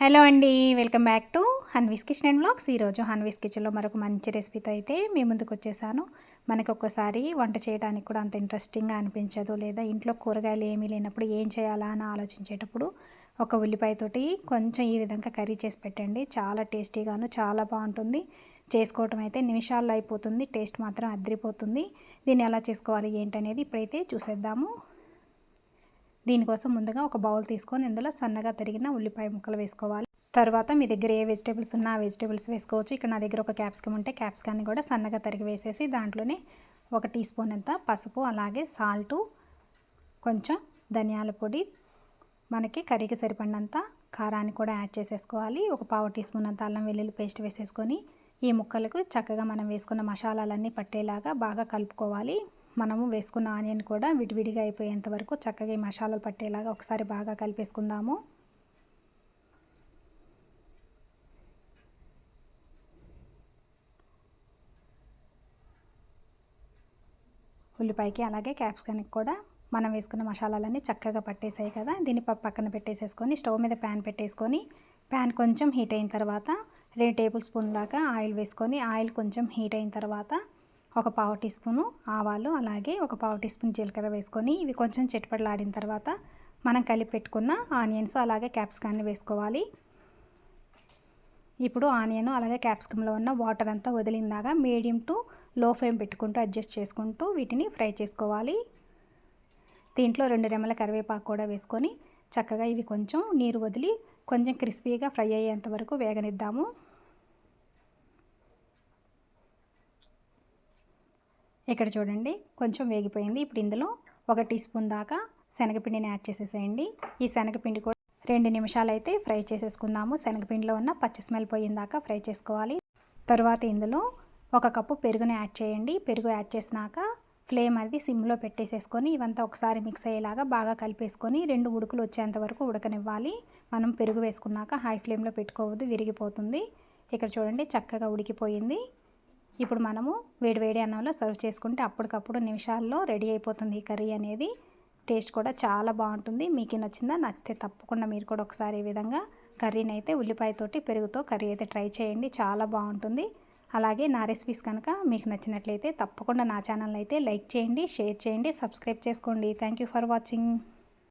Hello అండి welcome back to Hanvi's kitchen and blogs ఈరోజు హన్వీస్ కిచెన్లో మరొక మంచి రెసిపీతో అయితే మీ ముందుకు వచ్చేసాను. మనకు ఒక్కోసారి వంట చేయడానికి కూడా అంత ఇంట్రెస్టింగ్గా అనిపించదు లేదా ఇంట్లో కూరగాయలు ఏమీ లేనప్పుడు ఏం చేయాలా అని ఆలోచించేటప్పుడు ఒక ఉల్లిపాయతోటి కొంచెం ఈ విధంగా కర్రీ చేసి పెట్టండి. చాలా టేస్టీగాను చాలా బాగుంటుంది. చేసుకోవటం అయితే నిమిషాల్లో అయిపోతుంది టేస్ట్ మాత్రం అదిరిపోతుంది. దీన్ని ఎలా చేసుకోవాలి ఏంటనేది ఇప్పుడైతే చూసేద్దాము. దీనికోసం ముందుగా ఒక బౌల్ తీసుకొని ఇందులో సన్నగా తరిగిన ఉల్లిపాయ ముక్కలు వేసుకోవాలి. తర్వాత మీ దగ్గర ఏ వెజిటేబుల్స్ ఉన్నా ఆ వెజిటేబుల్స్ వేసుకోవచ్చు. ఇక్కడ నా దగ్గర ఒక క్యాప్సికమ్ ఉంటే క్యాప్సికాన్ని కూడా సన్నగా తరిగి వేసేసి దాంట్లోనే ఒక టీ స్పూన్ అంత పసుపు అలాగే సాల్టు కొంచెం ధనియాల పొడి మనకి కర్రీకి సరిపడినంత కారాన్ని కూడా యాడ్ చేసేసుకోవాలి. ఒక పావు టీ స్పూన్ అంత అల్లం వెల్లుల్లి పేస్ట్ వేసేసుకొని ఈ ముక్కలకు చక్కగా మనం వేసుకున్న మసాలాలన్నీ పట్టేలాగా బాగా కలుపుకోవాలి. మనము వేసుకున్న ఆనియన్ కూడా విడివిడిగా అయిపోయేంత వరకు చక్కగా ఈ మసాలాలు పట్టేలాగా ఒకసారి బాగా కలిపేసుకుందాము. ఉల్లిపాయకి అలాగే క్యాప్సికానికి కూడా మనం వేసుకున్న మసాలాలన్నీ చక్కగా పట్టేసాయి కదా. దీన్ని పక్కన పెట్టేసేసుకొని స్టవ్ మీద ప్యాన్ పెట్టేసుకొని ప్యాన్ కొంచెం హీట్ అయిన తర్వాత రెండు టేబుల్ స్పూన్ దాకా ఆయిల్ వేసుకొని ఆయిల్ కొంచెం హీట్ అయిన తర్వాత ఒక పావు టీ స్పూను ఆవాలు అలాగే ఒక పావు టీ స్పూన్ జీలకర్ర వేసుకొని ఇవి కొంచెం చిట్పడలాడిన తర్వాత మనం కలిపి పెట్టుకున్న ఆనియన్స్ అలాగే క్యాప్సికాన్ని వేసుకోవాలి. ఇప్పుడు ఆనియన్ అలాగే క్యాప్సికంలో ఉన్న వాటర్ అంతా వదిలిందాగా మీడియం టు లో ఫ్లేమ్ పెట్టుకుంటూ అడ్జస్ట్ చేసుకుంటూ వీటిని ఫ్రై చేసుకోవాలి. దీంట్లో రెండు రెమ్మల కరివేపాకు కూడా వేసుకొని చక్కగా ఇవి కొంచెం నీరు వదిలి కొంచెం క్రిస్పీగా ఫ్రై అయ్యేంత వరకు వేగనిద్దాము. ఇక్కడ చూడండి కొంచెం వేగిపోయింది. ఇప్పుడు ఇందులో ఒక టీ స్పూన్ దాకా శనగపిండిని యాడ్ చేసేసేయండి. ఈ శనగపిండి కూడా రెండు నిమిషాలు అయితే ఫ్రై చేసేసుకుందాము. శనగపిండిలో ఉన్న పచ్చి స్మెల్ పోయిందాకా ఫ్రై చేసుకోవాలి. తర్వాత ఇందులో ఒక కప్పు పెరుగుని యాడ్ చేయండి. పెరుగు యాడ్ చేసినాక ఫ్లేమ్ అది సిమ్లో పెట్టేసేసుకొని ఇవంతా ఒకసారి మిక్స్ అయ్యేలాగా బాగా కలిపేసుకొని రెండు ఉడుకులు వచ్చేంత వరకు ఉడకనివ్వాలి. మనం పెరుగు వేసుకున్నాక హై ఫ్లేమ్లో పెట్టుకోవద్దు విరిగిపోతుంది. ఇక్కడ చూడండి చక్కగా ఉడికిపోయింది. ఇప్పుడు మనము వేడివేడి అన్నంలో సర్వ్ చేసుకుంటే అప్పటికప్పుడు నిమిషాల్లో రెడీ అయిపోతుంది ఈ కర్రీ అనేది. టేస్ట్ కూడా చాలా బాగుంటుంది. మీకు నచ్చిందా నచ్చితే తప్పకుండా మీరు కూడా ఒకసారి ఈ విధంగా కర్రీని అయితే ఉల్లిపాయతోటి పెరుగుతో కర్రీ అయితే ట్రై చేయండి. చాలా బాగుంటుంది. అలాగే నా రెసిపీస్ కనుక మీకు నచ్చినట్లయితే తప్పకుండా నా ఛానల్ అయితే లైక్ చేయండి షేర్ చేయండి సబ్స్క్రైబ్ చేసుకోండి. Thank for watching.